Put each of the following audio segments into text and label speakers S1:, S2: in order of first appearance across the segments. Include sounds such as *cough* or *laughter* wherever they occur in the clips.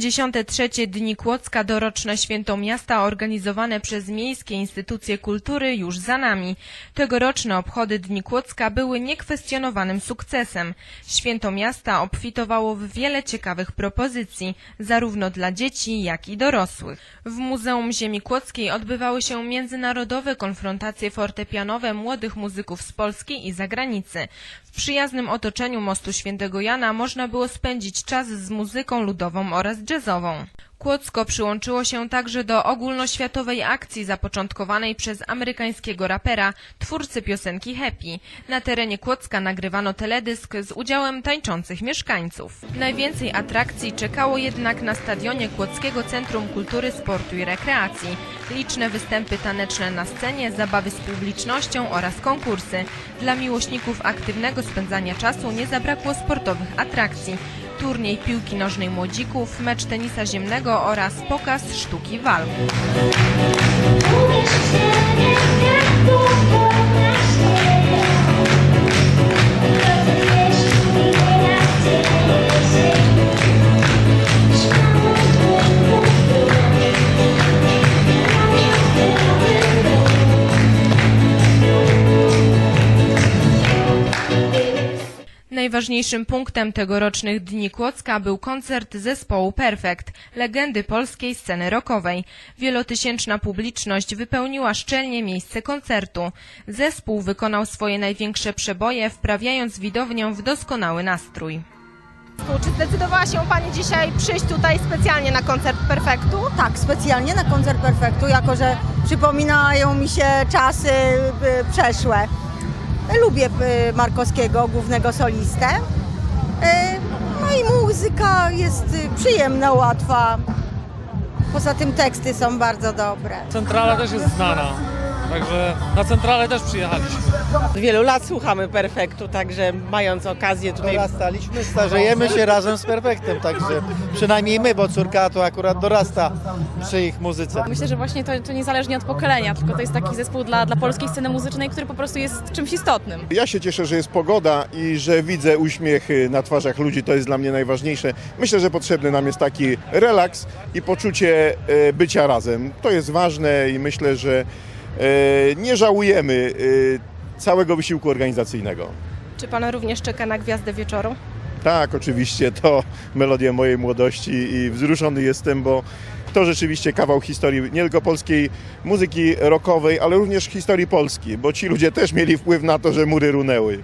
S1: 53. Dni Kłodzka doroczne święto miasta organizowane przez miejskie instytucje kultury już za nami. Tegoroczne obchody Dni Kłodzka były niekwestionowanym sukcesem. Święto miasta obfitowało w wiele ciekawych propozycji, zarówno dla dzieci, jak i dorosłych. W Muzeum Ziemi Kłodzkiej odbywały się międzynarodowe konfrontacje fortepianowe młodych muzyków z Polski i zagranicy. W przyjaznym otoczeniu Mostu Świętego Jana można było spędzić czas z muzyką ludową oraz jazzową. Kłodzko przyłączyło się także do ogólnoświatowej akcji zapoczątkowanej przez amerykańskiego rapera, twórcy piosenki Happy. Na terenie Kłodzka nagrywano teledysk z udziałem tańczących mieszkańców. Najwięcej atrakcji czekało jednak na stadionie Kłodzkiego Centrum Kultury, Sportu i Rekreacji. Liczne występy taneczne na scenie, zabawy z publicznością oraz konkursy. Dla miłośników aktywnego spędzania czasu nie zabrakło sportowych atrakcji turniej piłki nożnej młodzików, mecz tenisa ziemnego oraz pokaz sztuki walk. Najważniejszym punktem tegorocznych Dni Kłodzka był koncert zespołu Perfekt, legendy polskiej sceny rockowej. Wielotysięczna publiczność wypełniła szczelnie miejsce koncertu. Zespół wykonał swoje największe przeboje, wprawiając widownię w doskonały nastrój.
S2: Czy zdecydowała się Pani dzisiaj przyjść tutaj specjalnie na koncert Perfektu?
S3: Tak, specjalnie na koncert Perfektu, jako że przypominają mi się czasy y, przeszłe. Lubię y, Markowskiego, głównego solistę. Y, No i muzyka jest y, przyjemna, łatwa. Poza tym teksty są bardzo dobre.
S4: Centrala też jest znana, także na centralę też przyjechaliśmy.
S5: Od wielu lat słuchamy Perfektu, także mając okazję tutaj
S6: Dorastaliśmy, starzejemy się razem z Perfektem, także przynajmniej my, bo córka to akurat dorasta przy ich muzyce.
S7: Myślę, że właśnie to, to niezależnie od pokolenia, tylko to jest taki zespół dla, dla polskiej sceny muzycznej, który po prostu jest czymś istotnym.
S8: Ja się cieszę, że jest pogoda i że widzę uśmiechy na twarzach ludzi. To jest dla mnie najważniejsze. Myślę, że potrzebny nam jest taki relaks i poczucie e, bycia razem. To jest ważne i myślę, że nie żałujemy e, całego wysiłku organizacyjnego.
S2: Czy Pan również czeka na Gwiazdę Wieczoru?
S8: Tak, oczywiście to melodia mojej młodości i wzruszony jestem, bo to rzeczywiście kawał historii nie tylko polskiej muzyki rockowej, ale również historii Polski, bo ci ludzie też mieli wpływ na to, że mury runęły.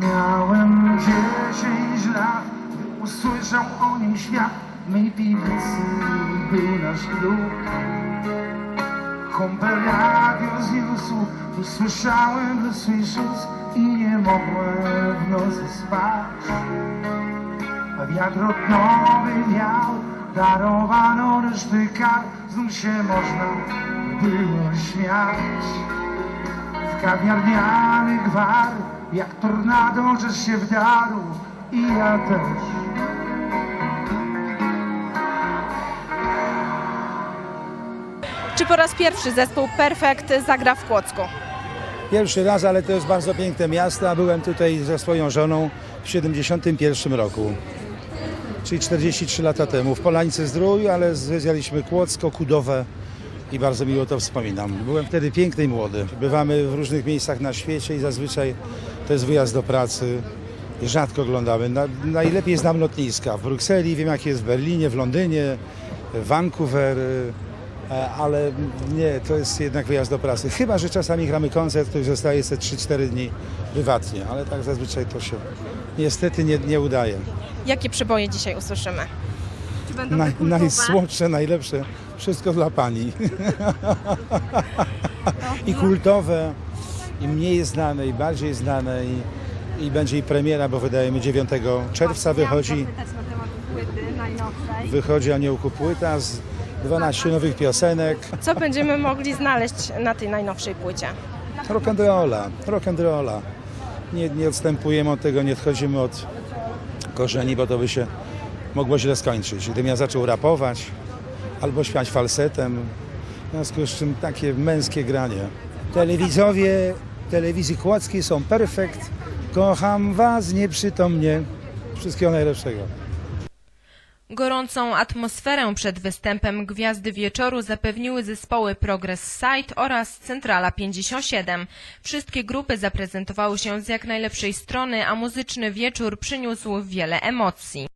S9: Miałem 10 lat, gdy usłyszał o nim świat. Mej piwnicy był nasz klub. Kumpel radio zniósł, usłyszałem The Swishes i nie mogłem w nocy spać. A wiatr odnowy wiał, darowano reszty kar, znów się można było śmiać. W kawiarniany gwar, jak tornado, że się wdarł i ja też.
S2: Po raz pierwszy zespół Perfekt zagra w Kłodzku?
S10: Pierwszy raz, ale to jest bardzo piękne miasto. Byłem tutaj ze swoją żoną w 71 roku, czyli 43 lata temu. W Polańce Zdrój, ale zwiedzialiśmy Kłodzko, Kudowę i bardzo miło to wspominam. Byłem wtedy piękny i młody. Bywamy w różnych miejscach na świecie i zazwyczaj to jest wyjazd do pracy. Rzadko oglądamy. Na, najlepiej znam lotniska. W Brukseli, wiem jak jest w Berlinie, w Londynie, Vancouver, ale nie, to jest jednak wyjazd do pracy. Chyba, że czasami gramy koncert, który zostaje sobie 3-4 dni prywatnie, ale tak zazwyczaj to się niestety nie, nie udaje.
S2: Jakie przeboje dzisiaj usłyszymy? Czy będą kultowe?
S10: najsłodsze, najlepsze, wszystko dla pani. *laughs* I kultowe, i mniej znane, i bardziej znane, i, i będzie i premiera, bo wydajemy 9 czerwca wychodzi, wychodzi Aniołku płyta z 12 nowych piosenek.
S2: Co będziemy mogli znaleźć na tej najnowszej płycie?
S10: Rock'n'rolla, rock'n'rolla. Nie, nie odstępujemy od tego, nie odchodzimy od korzeni, bo to by się mogło źle skończyć. Gdybym ja zaczął rapować albo śpiewać falsetem, w związku z czym takie męskie granie. Telewizowie telewizji kłodzkiej są perfekt, kocham was nieprzytomnie. Wszystkiego najlepszego.
S1: Gorącą atmosferę przed występem Gwiazdy Wieczoru zapewniły zespoły Progress Site oraz Centrala 57. Wszystkie grupy zaprezentowały się z jak najlepszej strony, a muzyczny wieczór przyniósł wiele emocji.